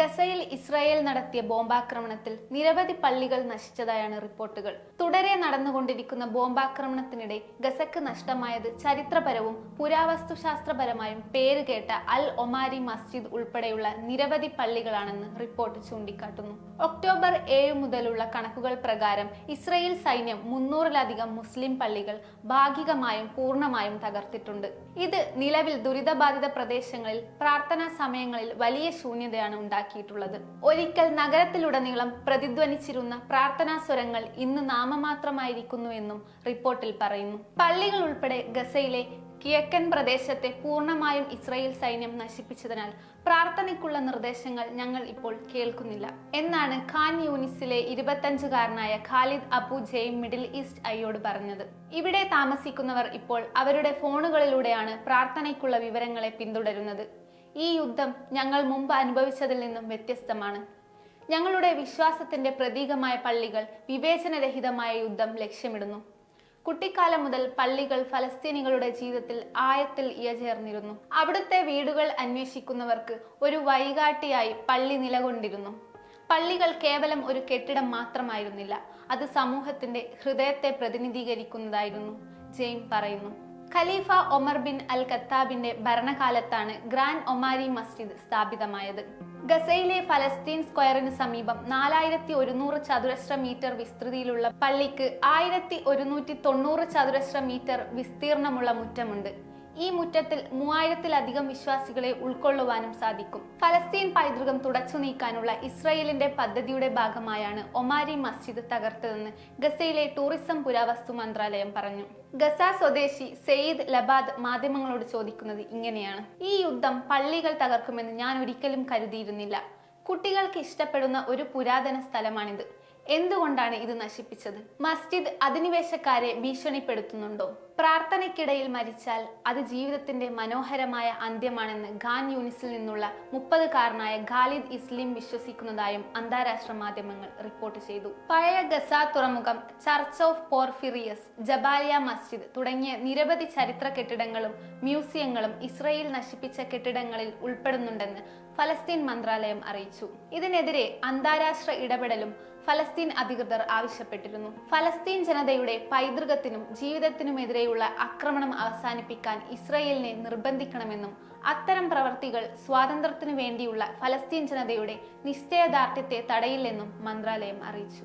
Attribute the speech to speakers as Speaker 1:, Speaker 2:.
Speaker 1: ഗസയിൽ ഇസ്രായേൽ നടത്തിയ ബോംബാക്രമണത്തിൽ നിരവധി പള്ളികൾ നശിച്ചതായാണ് റിപ്പോർട്ടുകൾ. തുടരെ നടന്നുകൊണ്ടിരിക്കുന്ന ബോംബാക്രമണത്തിനിടെ ഗസക്ക് നഷ്ടമായത് ചരിത്രപരവും പുരാവസ്തുശാസ്ത്രപരമായും പേരുകേട്ട അൽ ഒമാരി മസ്ജിദ് ഉൾപ്പെടെയുള്ള നിരവധി പള്ളികളാണെന്ന് റിപ്പോർട്ട് ചൂണ്ടിക്കാട്ടുന്നു. ഒക്ടോബർ ഏഴ് മുതലുള്ള കണക്കുകൾ പ്രകാരം ഇസ്രയേൽ സൈന്യം മുന്നൂറിലധികം മുസ്ലിം പള്ളികൾ ഭാഗികമായും പൂർണമായും തകർത്തിട്ടുണ്ട്. ഇത് നിലവിൽ ദുരിതബാധിത പ്രദേശങ്ങളിൽ പ്രാർത്ഥനാ സമയങ്ങളിൽ വലിയ ശൂന്യതയാണ് ഉണ്ടാക്കിയിട്ടുള്ളത്. ഒരിക്കൽ നഗരത്തിലുടനീളം പ്രതിധ്വനിച്ചിരുന്ന പ്രാർത്ഥനാ സ്വരങ്ങൾ ഇന്ന് നാമമാത്രമായിരിക്കുന്നുവെന്നും റിപ്പോർട്ടിൽ പറയുന്നു. പള്ളികൾ ഉൾപ്പെടെ ഗസയിലെ കിഴക്കൻ പ്രദേശത്തെ പൂർണമായും ഇസ്രായേൽ സൈന്യം നശിപ്പിച്ചതിനാൽ പ്രാർത്ഥനയ്ക്കുള്ള നിർദ്ദേശങ്ങൾ ഞങ്ങൾ ഇപ്പോൾ കേൾക്കുന്നില്ല. എന്നാണ് ഖാൻ യൂനിസിലെ ഇരുപത്തഞ്ചുകാരനായ Khalid Abu Jay middle east ഐയോട് പറഞ്ഞത്. ഇവിടെ താമസിക്കുന്നവർ ഇപ്പോൾ അവരുടെ ഫോണുകളിലൂടെയാണ് പ്രാർത്ഥനയ്ക്കുള്ള വിവരങ്ങളെ പിന്തുടരുന്നത്. ഈ യുദ്ധം ഞങ്ങൾ മുമ്പ് അനുഭവിച്ചതിൽ നിന്നും വ്യത്യസ്തമാണ്. ഞങ്ങളുടെ വിശ്വാസത്തിന്റെ പ്രതീകമായ പള്ളികൾ വിവേചനരഹിതമായ യുദ്ധം ലക്ഷ്യമിടുന്നു. കുട്ടിക്കാലം മുതൽ പള്ളികൾ ഫലസ്തീനികളുടെ ജീവിതത്തിൽ ആയത്തിൽ ഇയചേർന്നിരുന്നു അവിടുത്തെ വീടുകൾ അന്വേഷിക്കുന്നവർക്ക് ഒരു വഴികാട്ടിയായി പള്ളി നിലകൊണ്ടിരുന്നു. പള്ളികൾ കേവലം ഒരു കെട്ടിടം മാത്രമായിരുന്നില്ല അത് സമൂഹത്തിന്റെ ഹൃദയത്തെ പ്രതിനിധീകരിക്കുന്നതായിരുന്നു ജെയിം പറയുന്നു. ഖലീഫ ഒമർ ബിൻ അൽ ഖത്താബിന്റെ ഭരണകാലത്താണ് ഗ്രാൻഡ് ഒമാരി മസ്ജിദ് സ്ഥാപിതമായത്. ഗസയിലെ ഫലസ്തീൻ സ്ക്വയറിന് സമീപം നാലായിരത്തി ഒരുന്നൂറ് ചതുരശ്ര മീറ്റർ വിസ്തൃതിയിലുള്ള പള്ളിക്ക് ആയിരത്തി ഒരുന്നൂറ്റി തൊണ്ണൂറ് ചതുരശ്ര മീറ്റർ വിസ്തീർണമുള്ള മുറ്റമുണ്ട്. ഈ മുറ്റത്തിൽ മൂവായിരത്തിലധികം വിശ്വാസികളെ ഉൾക്കൊള്ളുവാനും സാധിക്കും. ഫലസ്തീൻ പൈതൃകം തുടച്ചു നീക്കാനുള്ള ഇസ്രയേലിന്റെ പദ്ധതിയുടെ ഭാഗമായാണ് ഒമാരി മസ്ജിദ് തകർത്തതെന്ന് ഗസയിലെ ടൂറിസം പുരാവസ്തു മന്ത്രാലയം പറഞ്ഞു. ഗസ സ്വദേശി സെയ്ദ് ലബാദ് മാധ്യമങ്ങളോട് ചോദിക്കുന്നത് ഇങ്ങനെയാണ്. ഈ യുദ്ധം പള്ളികൾ തകർക്കുമെന്ന് ഞാൻ ഒരിക്കലും കരുതിയിരുന്നില്ല. കുട്ടികൾക്ക് ഇഷ്ടപ്പെടുന്ന ഒരു പുരാതന സ്ഥലമാണിത്. എന്തുകൊണ്ടാണ് ഇത് നശിപ്പിച്ചത്? മസ്ജിദ് അധിനിവേശക്കാരെ ഭീഷണിപ്പെടുത്തുന്നുണ്ടോ? പ്രാർത്ഥനയ്ക്കിടയിൽ മരിച്ചാൽ അത് ജീവിതത്തിന്റെ മനോഹരമായ അന്ത്യമാണെന്ന് ഖാൻ യൂണിസിൽ നിന്നുള്ള മുപ്പതുകാരനായ ഖാലിദ് ഇസ്ലിം വിശ്വസിക്കുന്നതായും അന്താരാഷ്ട്ര മാധ്യമങ്ങൾ റിപ്പോർട്ട് ചെയ്തു. പഴയ ഗസ തുറമുഖം ചർച്ച് ഓഫ് പോർഫിറിയസ് ജബാലിയ മസ്ജിദ് തുടങ്ങിയ നിരവധി ചരിത്ര കെട്ടിടങ്ങളും മ്യൂസിയങ്ങളും ഇസ്രയേൽ നശിപ്പിച്ച കെട്ടിടങ്ങളിൽ ഉൾപ്പെടുന്നുണ്ടെന്ന് ഫലസ്തീൻ മന്ത്രാലയം അറിയിച്ചു. ഇതിനെതിരെ അന്താരാഷ്ട്ര ഇടപെടലും ഫലസ്തീൻ അധികൃതർ ആവശ്യപ്പെട്ടിരുന്നു. ഫലസ്തീൻ ജനതയുടെ പൈതൃകത്തിനും ജീവിതത്തിനുമെതിരെയുള്ള ആക്രമണം അവസാനിപ്പിക്കാൻ ഇസ്രയേലിനെ നിർബന്ധിക്കണമെന്നും അത്തരം പ്രവർത്തികൾ സ്വാതന്ത്ര്യത്തിനു വേണ്ടിയുള്ള ഫലസ്തീൻ ജനതയുടെ നിശ്ചയദാർഢ്യത്തെ തടയില്ലെന്നും മന്ത്രാലയം അറിയിച്ചു.